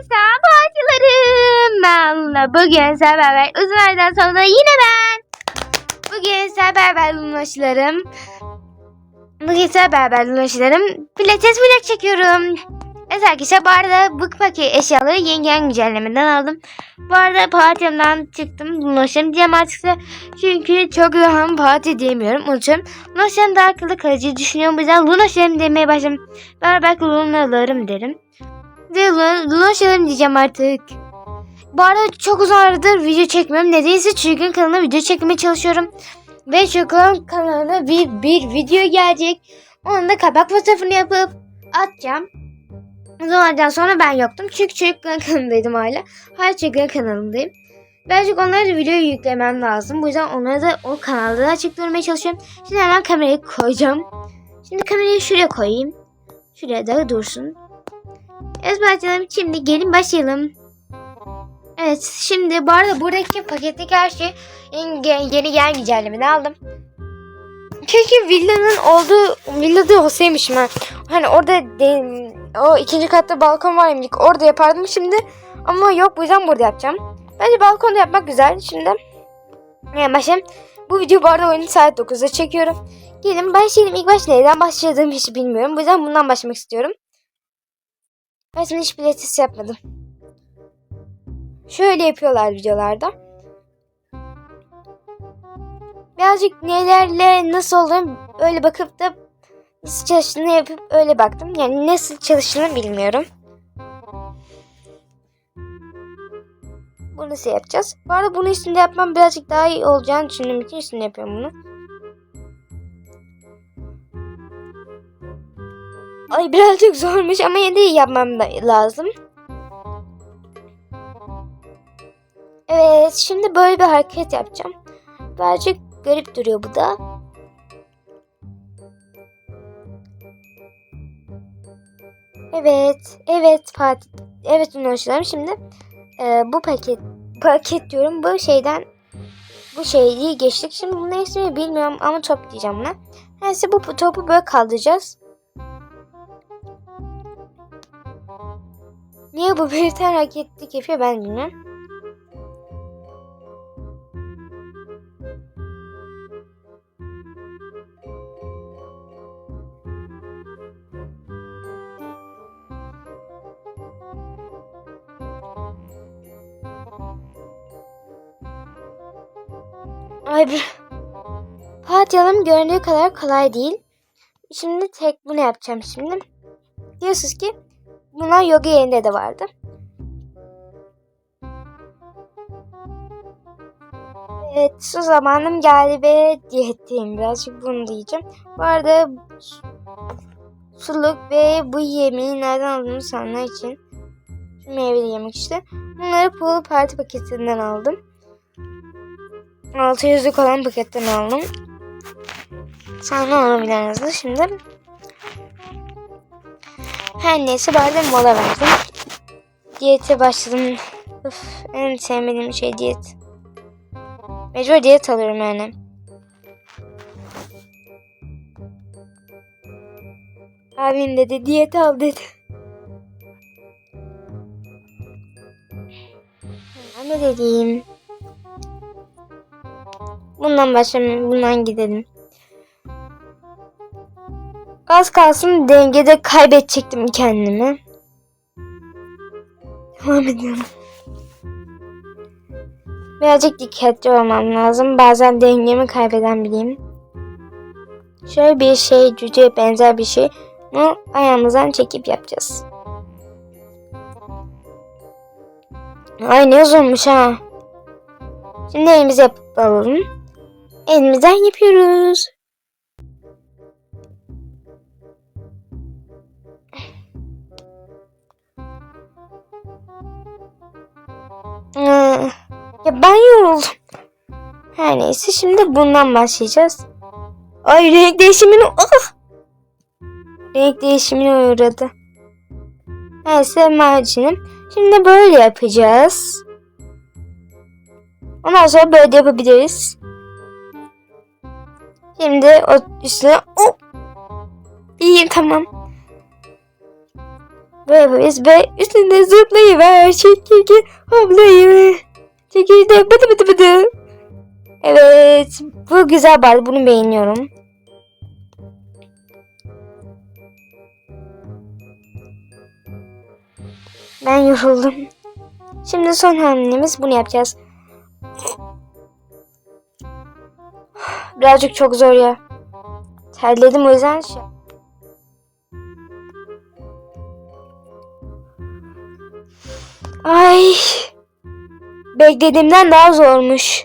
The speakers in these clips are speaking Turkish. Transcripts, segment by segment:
Merhaba parçalarım. Luna. Bugün sizlerle beraber uzun aydan sonra yine ben. Bugün sizlerle beraber Lunaşlarım. Bugün sizlerle beraber Lunaşlarım. Pilates vlog çekiyorum. Evet arkadaşlar bu arada bu paket eşyaları yengen güncellemeden aldım. Bu arada partimden çıktım. Lunaşlarım diyeceğim artık size. Çünkü çok rahat parti diyemiyorum. Unutuyorum. Lunaşlarım daha akıllı kalıcı düşünüyorum. Bu yüzden Lunaşlarım demeye başladım. Belki Lunalarım derim. Şeylerim diyeceğim artık. Bu arada çok uzun aradır video çekmiyorum. Nedense Çılgın kanalına video çekmeye çalışıyorum. Ve Çılgın kanalına bir, bir video gelecek. Onun da kapak fotoğrafını yapıp atacağım. O zamandan sonra ben yoktum. Çünkü Çılgın kanalındaydım hala. Hala Çılgın kanalındayım. Birazcık onlara da video yüklemem lazım. Bu yüzden onları da o kanalda da açık durmaya çalışıyorum. Şimdi hemen kamerayı koyacağım. Şimdi kamerayı şuraya koyayım. Şuraya da dursun. Evet başlayalım. Şimdi gelin başlayalım. Evet şimdi bu arada buradaki paketteki her şey yeni, gelen güncellemeden aldım. Çünkü villanın olduğu villada olsaymışım ben. Hani orada de, o ikinci katta balkon var ya orada yapardım şimdi. Ama yok bu yüzden burada yapacağım. Bence balkonda yapmak güzel. Şimdi yani başlayalım. Bu video bu arada oyunu saat 9'da çekiyorum. Gelin başlayalım. İlk baş neyden başladığımı hiç bilmiyorum. Bu yüzden bundan başlamak istiyorum. Ben şimdi hiç pilates yapmadım. Şöyle yapıyorlar videolarda. Birazcık nelerle nasıl olduğunu öyle bakıp da nasıl çalıştığını yapıp öyle baktım. Yani nasıl çalıştığını bilmiyorum. Bunu nasıl yapacağız? Bu arada bunu üstünde yapmam birazcık daha iyi olacağını düşündüğüm için üstünde yapıyorum bunu. Ay birazcık zormuş ama yine de yapmam lazım. Evet şimdi böyle bir hareket yapacağım. Birazcık garip duruyor bu da. Evet, evet Fatih. Evet Ünlü Şimdi e, bu paket, paket diyorum bu şeyden bu şeyi geçtik. Şimdi bu ne ismi bilmiyorum ama top diyeceğim buna. Neyse bu topu böyle kaldıracağız. Niye bu tane hareketlik yapıyor ben bilmiyorum. Ay bir... Patyalım göründüğü kadar kolay değil. Şimdi tek bunu yapacağım şimdi. Diyorsunuz ki Bunlar yoga yerinde de vardı. Evet su zamanım geldi ve diyetteyim birazcık bunu diyeceğim. Bu arada suluk ve bu yemeği nereden aldığımı sanlar için şu meyveli yemek işte. Bunları pool parti paketinden aldım. 600'lük olan paketten aldım. Sonra alabilirsiniz. Şimdi her neyse de mola verdim. Diyete başladım. Öf, en sevmediğim şey diyet. Mecbur diyet alıyorum yani. Abim dedi diyet al dedi. Ne dediğim. Bundan başlayalım. Bundan gidelim. Az kalsın dengede kaybedecektim kendimi. Devam ediyorum. Birazcık dikkatli olmam lazım. Bazen dengemi kaybeden biriyim. Şöyle bir şey, cüceye benzer bir şey. Bunu ayağımızdan çekip yapacağız. Ay ne uzunmuş ha. Şimdi elimizi yapıp alalım. Elimizden yapıyoruz. Ya ben yoruldum. Her neyse şimdi bundan başlayacağız. Ay renk değişimini ah! Renk değişimine uğradı. Neyse marjinim. Şimdi böyle yapacağız. Ondan sonra böyle yapabiliriz. Şimdi o üstüne oh! İyi tamam. Böyle yapıyoruz ve üstünde zıplayıver. Çekirge hoplayıver. Çekirge bıdı bıdı bıdı. Evet. Bu güzel var. Bunu beğeniyorum. Ben yoruldum. Şimdi son hamlemiz bunu yapacağız. Birazcık çok zor ya. Terledim o yüzden şey. Ay. Beklediğimden daha zormuş.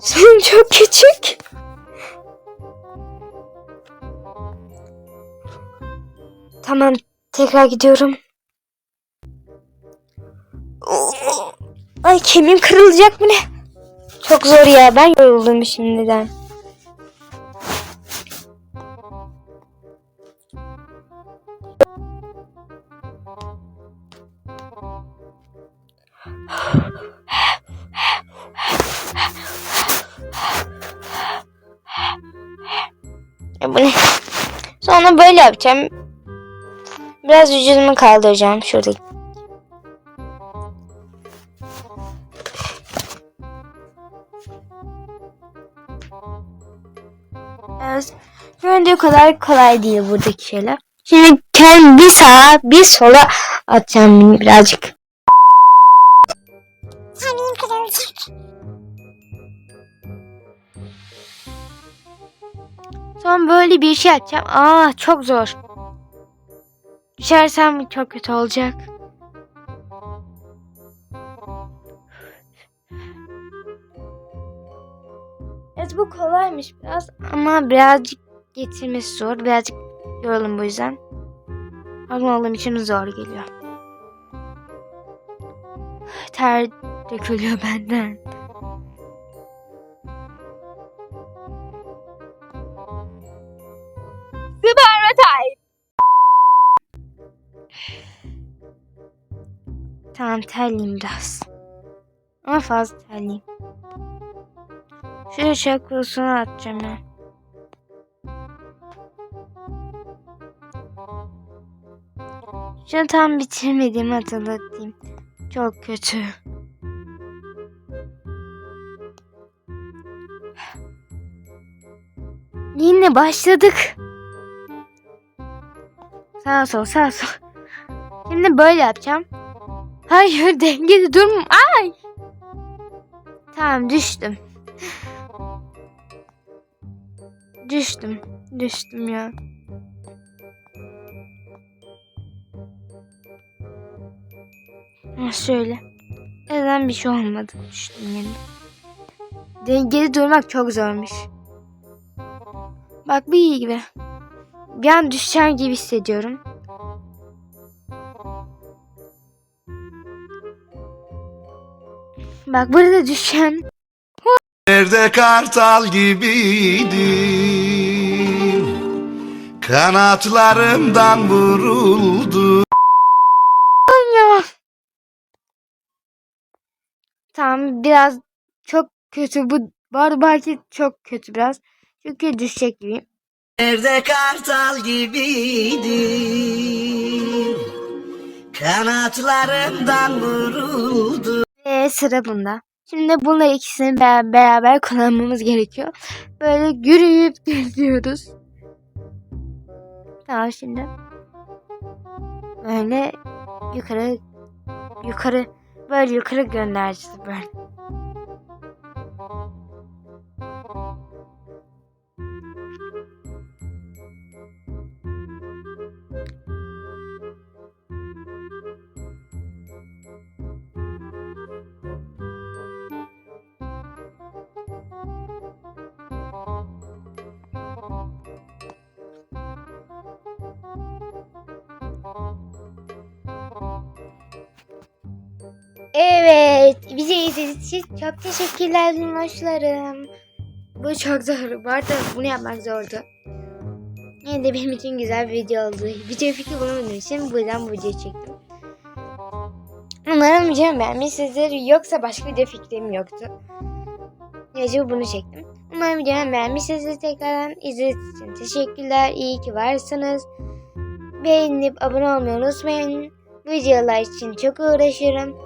Senin çok küçük. Tamam, tekrar gidiyorum. Ay kemiğim kırılacak mı ne? Çok zor ya. Ben yoruldum şimdiden. Ya? Sonra böyle yapacağım. Biraz vücudumu kaldıracağım şuradaki. Evet. Göründüğü kadar kolay değil buradaki şeyler. Şimdi kendi bir sağa bir sola atacağım birazcık. Sonra böyle bir şey atacağım. Aa çok zor. Düşersem çok kötü olacak. Evet bu kolaymış biraz ama birazcık getirmesi zor. Birazcık yoruldum bu yüzden. Alım aldığım için zor geliyor. Ter dökülüyor benden. Süper time. Tamam terliyim biraz. Ama fazla terliyim. Şöyle çakrasını atacağım ya. Şunu tam bitirmediğimi hatırlatayım. Çok kötü. Yine başladık. Sağ sol sağ sol. Şimdi böyle yapacağım. Hayır dengede durma. Ay. Tamam düştüm. Düştüm. Düştüm ya. Ha şöyle. Neden bir şey olmadı. Düştüm yine. Dengede durmak çok zormuş. Bak bu iyi gibi. Bir an düşeceğim gibi hissediyorum. Bak burada düşeceğim. Nerede kartal gibiydim Kanatlarımdan vuruldu ya. Tamam biraz çok kötü bu. Belki çok kötü biraz. Çünkü düşecek gibiyim. Nerede kartal gibiydim Kanatlarımdan vuruldu Ve sıra bunda. Şimdi bunlar ikisini be- beraber kullanmamız gerekiyor. Böyle yürüyüp geziyoruz. Tamam şimdi. Böyle yukarı yukarı böyle yukarı göndereceğiz böyle. Evet, bizi izlediğiniz çok teşekkürler dinleyenlerim. Bu çok zor. Bu arada bunu yapmak zordu. Yine de benim için güzel bir video oldu. Video fikri bulamadığım için bu yüzden bu videoyu çektim. Umarım videomu beğenmişsinizdir. Yoksa başka video fikrim yoktu. Neyse bunu çektim. Umarım videomu beğenmişsiniz. Tekrardan izlediğiniz için teşekkürler. İyi ki varsınız. Beğenip abone olmayı unutmayın. Videolar için çok uğraşıyorum.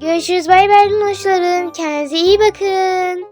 Görüşürüz. Bay bay hoşlarım. Kendinize iyi bakın.